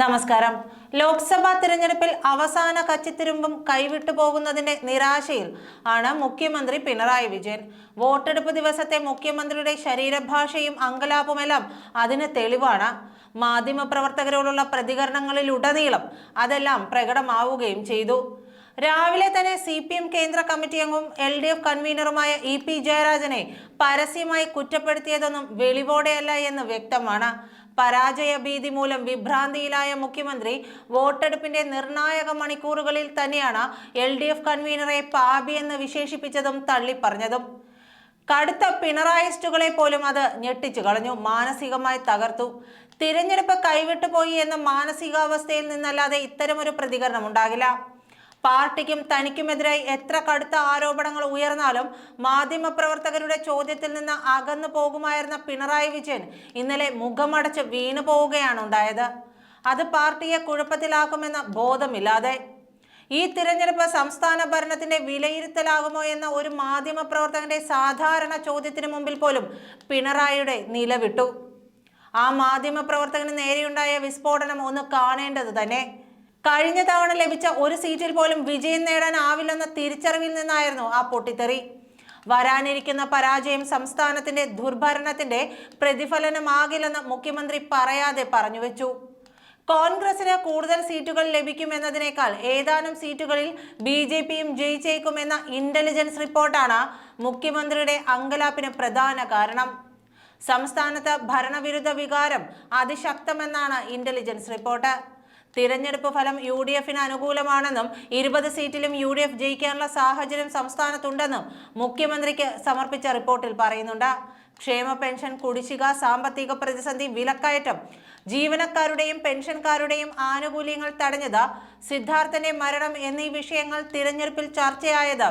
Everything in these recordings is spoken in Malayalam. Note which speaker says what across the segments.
Speaker 1: നമസ്കാരം. ലോക്സഭാ തിരഞ്ഞെടുപ്പിൽ അവസാന കച്ചിത്തിരുമ്പും കൈവിട്ടു പോകുന്നതിന്റെ നിരാശയിൽ ആണ് മുഖ്യമന്ത്രി പിണറായി വിജയൻ. വോട്ടെടുപ്പ് ദിവസത്തെ മുഖ്യമന്ത്രിയുടെ ശരീരഭാഷയും അങ്കലാപുമെല്ലാം അതിന് തെളിവാണ്. മാധ്യമപ്രവർത്തകരോടുള്ള പ്രതികരണങ്ങളിലുടനീളം അതെല്ലാം പ്രകടമാവുകയും ചെയ്തു. രാവിലെ തന്നെ സി പി എം കേന്ദ്ര കമ്മിറ്റി അംഗവും എൽ ഡി എഫ് കൺവീനറുമായ ഇ പി ജയരാജനെ പരസ്യമായി കുറ്റപ്പെടുത്തിയതൊന്നും വെളിവോടെയല്ല എന്ന് വ്യക്തമാണ്. പരാജയ ഭീതി മൂലം വിഭ്രാന്തിയിലായ മുഖ്യമന്ത്രി വോട്ടെടുപ്പിന്റെ നിർണായക മണിക്കൂറുകളിൽ തന്നെയാണ് എൽ ഡി എഫ് കൺവീനറെ പാപി എന്ന് വിശേഷിപ്പിച്ചതും തള്ളിപ്പറഞ്ഞതും. കടുത്ത പിണറായിസ്റ്റുകളെ പോലും അത് ഞെട്ടിച്ചു കളഞ്ഞു മാനസികമായി തകർത്തു. തിരഞ്ഞെടുപ്പ് കൈവിട്ടുപോയി എന്ന മാനസികാവസ്ഥയിൽ നിന്നല്ലാതെ ഇത്തരമൊരു പ്രതികരണം ഉണ്ടാകില്ല പാർട്ടിക്കും തനിക്കുമെതിരായി എത്ര കടുത്ത ആരോപണങ്ങൾ ഉയർന്നാലും മാധ്യമപ്രവർത്തകരുടെ ചോദ്യത്തിൽ നിന്ന് അകന്നു പോകുമായിരുന്ന പിണറായി വിജയൻ ഇന്നലെ മുഖമടച്ച് വീണു പോവുകയാണ് ഉണ്ടായത്. അത് പാർട്ടിയെ കുഴപ്പത്തിലാക്കുമെന്ന ബോധമില്ലാതെ. ഈ തിരഞ്ഞെടുപ്പ് സംസ്ഥാന ഭരണത്തിന്റെ വിലയിരുത്തലാകുമോ എന്ന ഒരു മാധ്യമപ്രവർത്തകന്റെ സാധാരണ ചോദ്യത്തിന് മുമ്പിൽ പോലും പിണറായിയുടെ നിലവിട്ടു. ആ മാധ്യമപ്രവർത്തകന് നേരെയുണ്ടായ വിസ്ഫോടനം ഒന്ന് കാണേണ്ടത് തന്നെ. കഴിഞ്ഞ തവണ ലഭിച്ച ഒരു സീറ്റിൽ പോലും വിജയം നേടാനാവില്ലെന്ന തിരിച്ചറിവിൽ നിന്നായിരുന്നു ആ പൊട്ടിത്തെറി. വരാനിരിക്കുന്ന പരാജയം സംസ്ഥാനത്തിന്റെ ദുർഭരണത്തിന്റെ പ്രതിഫലനമാകില്ലെന്ന് മുഖ്യമന്ത്രി പറയാതെ പറഞ്ഞുവെച്ചു. കോൺഗ്രസിന് കൂടുതൽ സീറ്റുകൾ ലഭിക്കുമെന്നതിനേക്കാൾ ഏതാനും സീറ്റുകളിൽ ബി ജെ പിയും ജയിച്ചേക്കുമെന്ന ഇന്റലിജൻസ് റിപ്പോർട്ടാണ് മുഖ്യമന്ത്രിയുടെ അങ്കലാപ്പിന് പ്രധാന കാരണം. സംസ്ഥാനത്ത് ഭരണവിരുദ്ധ വികാരം അതിശക്തമെന്നാണ് ഇന്റലിജൻസ് റിപ്പോർട്ട്. തിരഞ്ഞെടുപ്പ് ഫലം യു ഡി എഫിന് അനുകൂലമാണെന്നും ഇരുപത് സീറ്റിലും യു ഡി എഫ് ജയിക്കാനുള്ള സാഹചര്യം സംസ്ഥാനത്തുണ്ടെന്നും മുഖ്യമന്ത്രിക്ക് സമർപ്പിച്ച റിപ്പോർട്ടിൽ പറയുന്നുണ്ട്. ക്ഷേമ പെൻഷൻ കുടിശ്ശിക സാമ്പത്തിക പ്രതിസന്ധി വിലക്കയറ്റം. ജീവനക്കാരുടെയും പെൻഷൻകാരുടെയും ആനുകൂല്യങ്ങൾ തടഞ്ഞത് സിദ്ധാർത്ഥന്റെ മരണം എന്നീ വിഷയങ്ങൾ തിരഞ്ഞെടുപ്പിൽ ചർച്ചയായത്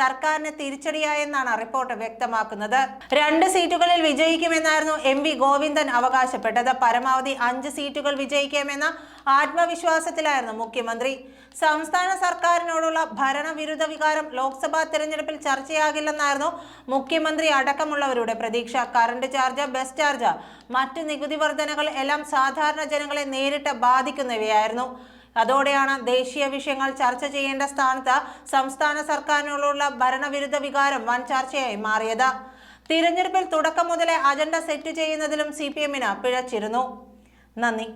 Speaker 1: സർക്കാരിന് തിരിച്ചടിയായെന്നാണ് റിപ്പോർട്ട് വ്യക്തമാക്കുന്നത്. രണ്ട് സീറ്റുകളിൽ വിജയിക്കുമെന്നായിരുന്നു എം വി ഗോവിന്ദൻ അവകാശപ്പെട്ടത്. പരമാവധി അഞ്ച് സീറ്റുകൾ വിജയിക്കാമെന്ന ആത്മവിശ്വാസത്തിലായിരുന്നു മുഖ്യമന്ത്രി. സംസ്ഥാന സർക്കാരിനോടുള്ള ഭരണവിരുദ്ധ വികാരം ലോക്സഭാ തെരഞ്ഞെടുപ്പിൽ ചർച്ചയാകില്ലെന്നായിരുന്നു മുഖ്യമന്ത്രി അടക്കമുള്ളവരുടെ പ്രതീക്ഷ. കറണ്ട് ചാർജ് ബസ് ചാർജ് മറ്റ് നികുതി വർധനകൾ എല്ലാം സാധാരണ ജനങ്ങളെ നേരിട്ട് ബാധിക്കുന്നവയായിരുന്നു. അതോടെയാണ് ദേശീയ വിഷയങ്ങൾ ചർച്ച ചെയ്യേണ്ട സ്ഥാനത്ത് സംസ്ഥാന സർക്കാരിനോടുള്ള ഭരണവിരുദ്ധ വികാരം വൻ ചർച്ചയായി മാറിയത്. തിരഞ്ഞെടുപ്പിൽ തുടക്കം മുതലേ അജണ്ട സെറ്റ് ചെയ്യുന്നതിലും സി പി എമ്മിന് പിഴച്ചിരുന്നു. നന്ദി.